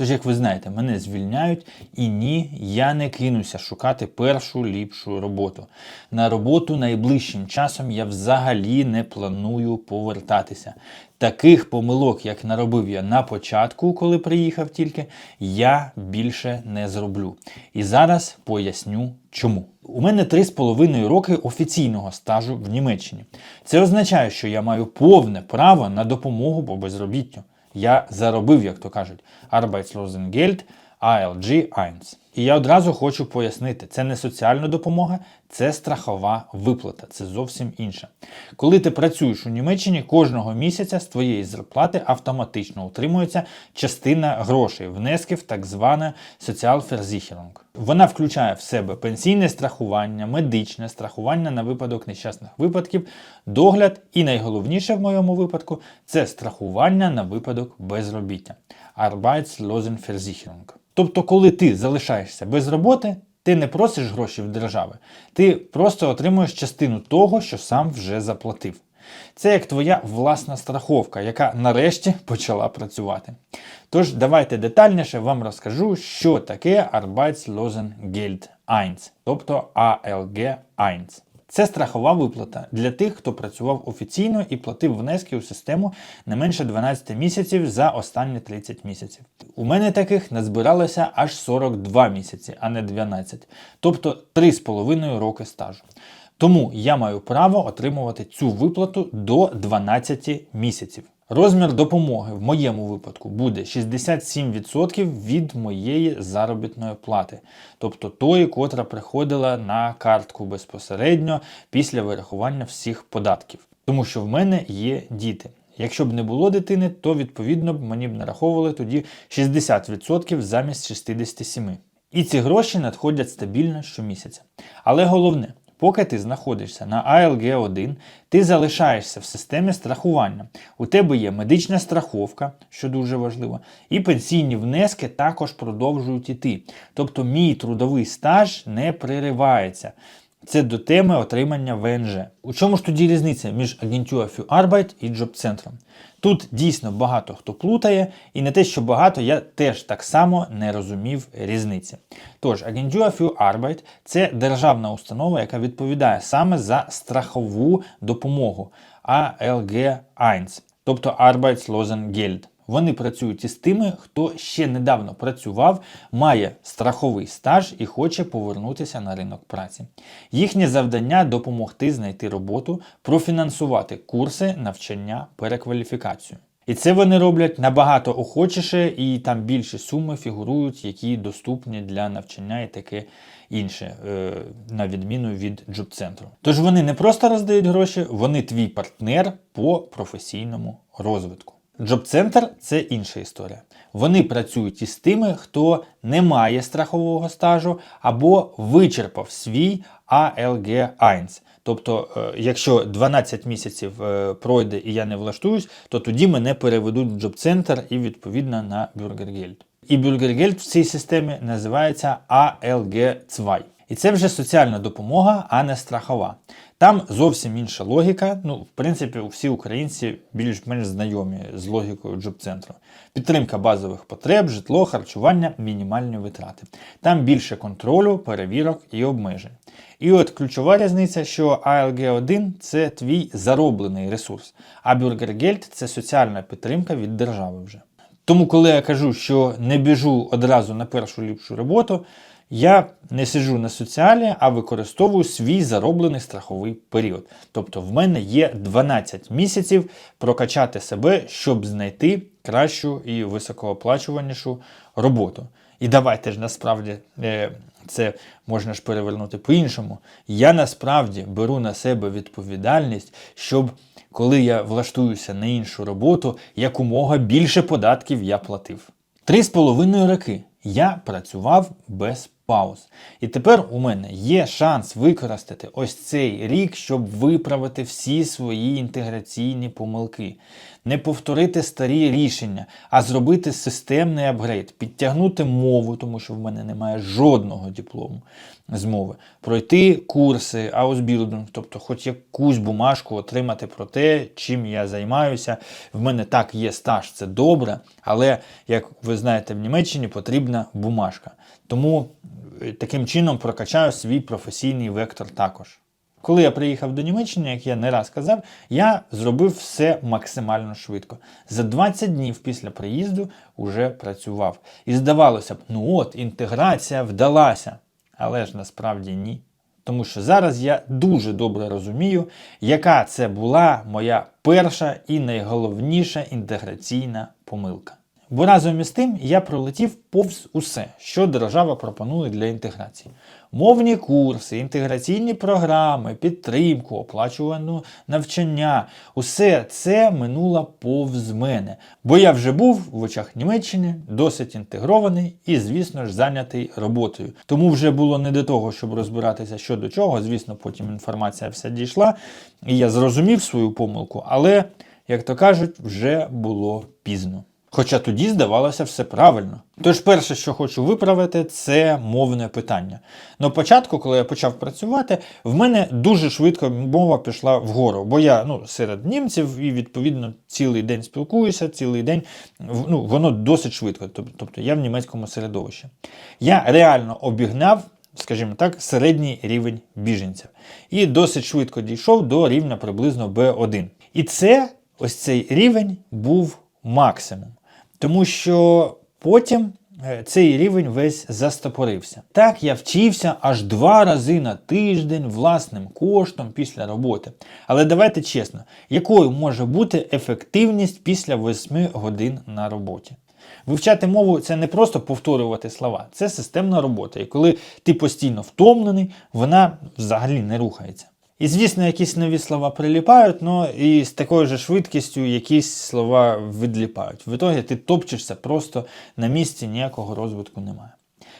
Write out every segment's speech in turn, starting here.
Тож, як ви знаєте, мене звільняють і ні, я не кинуся шукати першу ліпшу роботу. На роботу найближчим часом я взагалі не планую повертатися. Таких помилок, як наробив я на початку, коли приїхав тільки, я більше не зроблю. І зараз поясню чому. У мене 3,5 роки офіційного стажу в Німеччині. Це означає, що я маю повне право на допомогу по безробіттю. Я заробив, як то кажуть, Arbeitslosengeld ALG 1. І я одразу хочу пояснити, це не соціальна допомога, це страхова виплата, це зовсім інше. Коли ти працюєш у Німеччині, кожного місяця з твоєї зарплати автоматично утримується частина грошей, внесків, так звана Sozialversicherung. Вона включає в себе пенсійне страхування, медичне страхування на випадок нещасних випадків, догляд і найголовніше в моєму випадку це страхування на випадок безробіття. Arbeitslosenversicherung. Тобто, коли ти залишаєшся без роботи, ти не просиш гроші в держави, ти просто отримуєш частину того, що сам вже заплатив. Це як твоя власна страховка, яка нарешті почала працювати. Тож давайте детальніше вам розкажу, що таке Arbeitslosengeld 1, тобто ALG 1. Це страхова виплата для тих, хто працював офіційно і платив внески у систему не менше 12 місяців за останні 30 місяців. У мене таких назбиралося аж 42 місяці, а не 12, тобто 3,5 роки стажу. Тому я маю право отримувати цю виплату до 12 місяців. Розмір допомоги в моєму випадку буде 67% від моєї заробітної плати, тобто тої, котра приходила на картку безпосередньо після вирахування всіх податків. Тому що в мене є діти. Якщо б не було дитини, то відповідно б мені б нараховували тоді 60% замість 67%. І ці гроші надходять стабільно щомісяця. Але головне, Поки ти знаходишся на ALG 1, ти залишаєшся в системі страхування. У тебе є медична страховка, що дуже важливо, і пенсійні внески також продовжують іти. Тобто мій трудовий стаж не приривається. Це до теми отримання ВНЖ. У чому ж тоді різниця між Agentur für Arbeit і Джоб-центром? Тут дійсно багато хто плутає, і не те, що багато, я теж так само не розумів різниці. Тож, Agentur für Arbeit – це державна установа, яка відповідає саме за страхову допомогу ALG 1, тобто Arbeitslosengeld. Вони працюють із тими, хто ще недавно працював, має страховий стаж і хоче повернутися на ринок праці. Їхнє завдання допомогти знайти роботу, профінансувати курси, навчання, перекваліфікацію. І це вони роблять набагато охочіше, і там більші суми фігурують, які доступні для навчання і таке інше, е, на відміну від джоб-центру. Тож вони не просто роздають гроші, вони твій партнер по професійному розвитку. Джоб-центр це інша історія. Вони працюють із тими, хто не має страхового стажу або вичерпав свій ALG 1. Тобто, е, якщо 12 місяців е, пройде і я не влаштуюсь, то тоді мене переведуть в джоб-центр і відповідно на Бюргергельд. І Бюргергельд в цій системі називається ALG 2. І це вже соціальна допомога, а не страхова. Там зовсім інша логіка. Ну, в принципі, всі українці більш-менш знайомі з логікою джоб-центру. Підтримка базових потреб, житло, харчування, мінімальні витрати. Там більше контролю, перевірок і обмежень. І от ключова різниця, що ALG1 це твій зароблений ресурс, а Bürgergeld – це соціальна підтримка від держави вже. Тому, коли я кажу, що не біжу одразу на першу ліпшу роботу, я не сиджу на соціалі, а використовую свій зароблений страховий період. Тобто в мене є 12 місяців прокачати себе, щоб знайти кращу і високооплачуванішу роботу. І давайте ж насправді е, це можна ж перевернути по-іншому. Я насправді беру на себе відповідальність, щоб коли я влаштуюся на іншу роботу, якомога більше податків я платив. Три з половиною роки я працював без пауз. І тепер у мене є шанс використати ось цей рік, щоб виправити всі свої інтеграційні помилки. Не повторити старі рішення, а зробити системний апгрейд, підтягнути мову, тому що в мене немає жодного диплому з мови, пройти курси, аусбілдинг, тобто хоч якусь бумажку отримати про те, чим я займаюся. В мене так є стаж, це добре, але як ви знаєте, в Німеччині потрібна бумажка. Тому е, таким чином прокачаю свій професійний вектор також. Коли я приїхав до Німеччини, як я не раз казав, я зробив все максимально швидко. За 20 днів після приїзду вже працював. І здавалося б, ну от інтеграція вдалася. Але ж насправді ні. Тому що зараз я дуже добре розумію, яка це була моя перша і найголовніша інтеграційна помилка. Бо разом із тим я пролетів повз усе, що держава пропонує для інтеграції: мовні курси, інтеграційні програми, підтримку, оплачувану навчання. Усе це минуло повз мене. Бо я вже був в очах Німеччини досить інтегрований і, звісно ж, зайнятий роботою. Тому вже було не до того, щоб розбиратися що до чого. Звісно, потім інформація вся дійшла, і я зрозумів свою помилку, але, як то кажуть, вже було пізно. Хоча тоді здавалося все правильно. Тож, перше, що хочу виправити, це мовне питання. На початку, коли я почав працювати, в мене дуже швидко мова пішла вгору, бо я ну, серед німців і відповідно цілий день спілкуюся, цілий день ну, воно досить швидко. Тобто я в німецькому середовищі. Я реально обігнав. Скажімо так, середній рівень біженців. І досить швидко дійшов до рівня приблизно B1. І це ось цей рівень був максимум. Тому що потім е, цей рівень весь застопорився. Так, я вчився аж два рази на тиждень власним коштом після роботи. Але давайте чесно, якою може бути ефективність після 8 годин на роботі? Вивчати мову це не просто повторювати слова, це системна робота. І коли ти постійно втомлений, вона взагалі не рухається. І, звісно, якісь нові слова приліпають, але і з такою ж швидкістю якісь слова відліпають. В ітогі ти топчешся просто на місці, ніякого розвитку немає.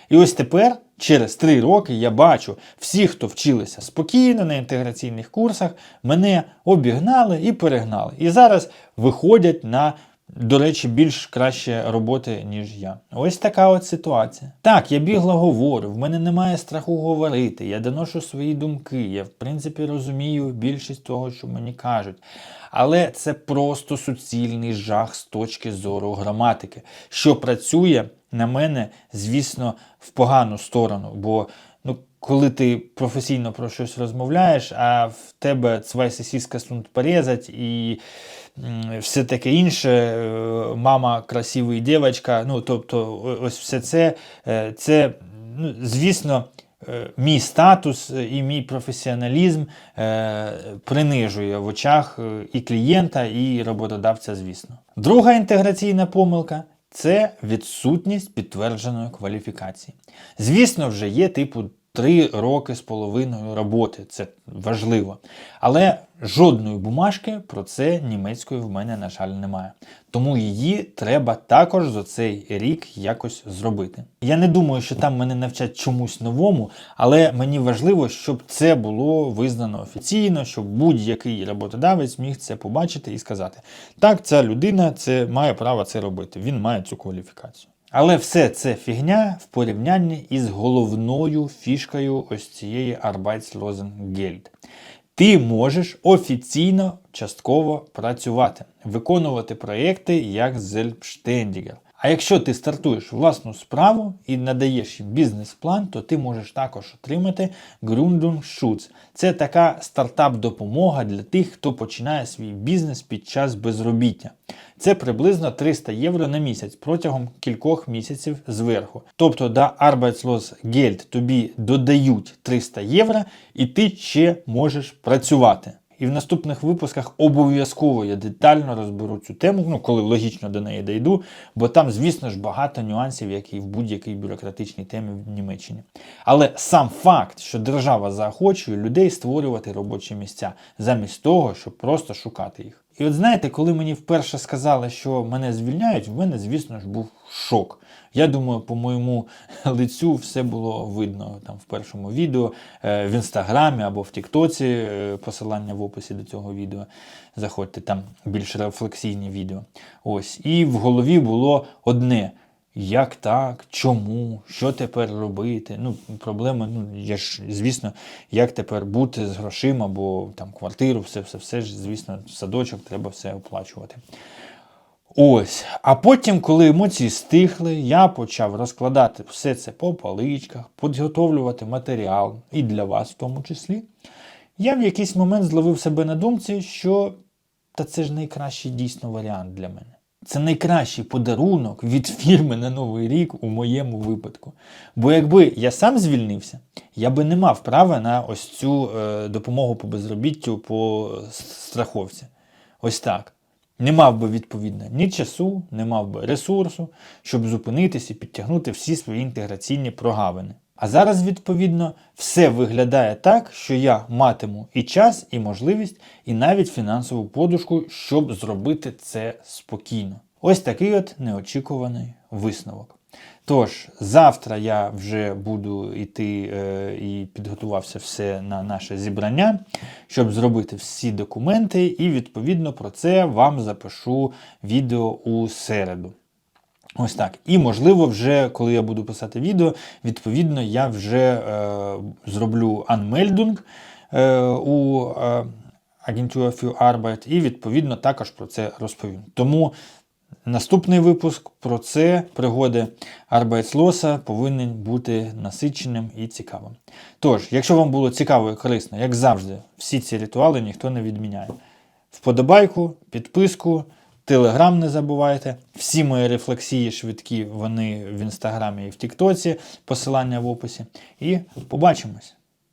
І ось тепер, через три роки, я бачу, всі, хто вчилися спокійно на інтеграційних курсах, мене обігнали і перегнали. І зараз виходять на до речі, більш краще роботи, ніж я. Ось така от ситуація. Так, я бігло говорю, в мене немає страху говорити, я доношу свої думки, я в принципі розумію більшість того, що мені кажуть. Але це просто суцільний жах з точки зору граматики, що працює на мене, звісно, в погану сторону. бо коли ти професійно про щось розмовляєш, а в тебе zwei сосиска слунт порізать і все таке інше, е, мама красивий дівчинка, ну тобто, ось все це, е, це, ну, звісно. Е, мій статус і мій професіоналізм принижує в очах і клієнта, і роботодавця, звісно. Друга інтеграційна помилка це відсутність підтвердженої кваліфікації. Звісно, вже є типу Три роки з половиною роботи, це важливо. Але жодної бумажки про це німецької в мене, на жаль, немає. Тому її треба також за цей рік якось зробити. Я не думаю, що там мене навчать чомусь новому, але мені важливо, щоб це було визнано офіційно, щоб будь-який роботодавець міг це побачити і сказати: так, ця людина це має право це робити, він має цю кваліфікацію. Але все це фігня в порівнянні із головною фішкою ось цієї Arbeitslosengeld. Ти можеш офіційно частково працювати, виконувати проєкти як Selbstständiger. А якщо ти стартуєш власну справу і надаєш бізнес-план, то ти можеш також отримати Gründungsschutz. Це така стартап-допомога для тих, хто починає свій бізнес під час безробіття. Це приблизно 300 євро на місяць протягом кількох місяців зверху. Тобто до Arbeitslosgeld тобі додають 300 євро, і ти ще можеш працювати. І в наступних випусках обов'язково я детально розберу цю тему, ну коли логічно до неї дійду, бо там, звісно ж, багато нюансів, як і в будь-якій бюрократичній темі в Німеччині. Але сам факт, що держава заохочує людей створювати робочі місця, замість того, щоб просто шукати їх. І от знаєте, коли мені вперше сказали, що мене звільняють, в мене, звісно ж, був шок. Я думаю, по моєму лицю все було видно там в першому відео, е, в інстаграмі або в Тіктоці, е, посилання в описі до цього відео. Заходьте, там більш рефлексійні відео. Ось. І в голові було одне. Як так? Чому? Що тепер робити? Ну, проблема, ну, я ж, звісно, як тепер бути з грошима, бо там квартиру, все, все, все ж, звісно, садочок треба все оплачувати. Ось. А потім, коли емоції стихли, я почав розкладати все це по поличках, підготовлювати матеріал, і для вас в тому числі. Я в якийсь момент зловив себе на думці, що та це ж найкращий дійсно варіант для мене. Це найкращий подарунок від фірми на Новий рік у моєму випадку. Бо якби я сам звільнився, я би не мав права на ось цю е, допомогу по безробіттю по страховці. Ось так. Не мав би відповідно ні часу, не мав би ресурсу, щоб зупинитися і підтягнути всі свої інтеграційні прогавини. А зараз, відповідно, все виглядає так, що я матиму і час, і можливість, і навіть фінансову подушку, щоб зробити це спокійно. Ось такий от неочікуваний висновок. Тож, завтра я вже буду йти е, і підготувався все на наше зібрання, щоб зробити всі документи, і відповідно про це вам запишу відео у середу. Ось так. І можливо, вже коли я буду писати відео, відповідно, я вже е, зроблю анмельдунг е, у е, für Arbeit і відповідно також про це розповім. Тому наступний випуск про це пригоди Arbeitslоса повинен бути насиченим і цікавим. Тож, якщо вам було цікаво і корисно, як завжди, всі ці ритуали ніхто не відміняє. Вподобайку, підписку. Телеграм не забувайте. Всі мої рефлексії швидкі, вони в інстаграмі і в Тіктоці, посилання в описі. І побачимось!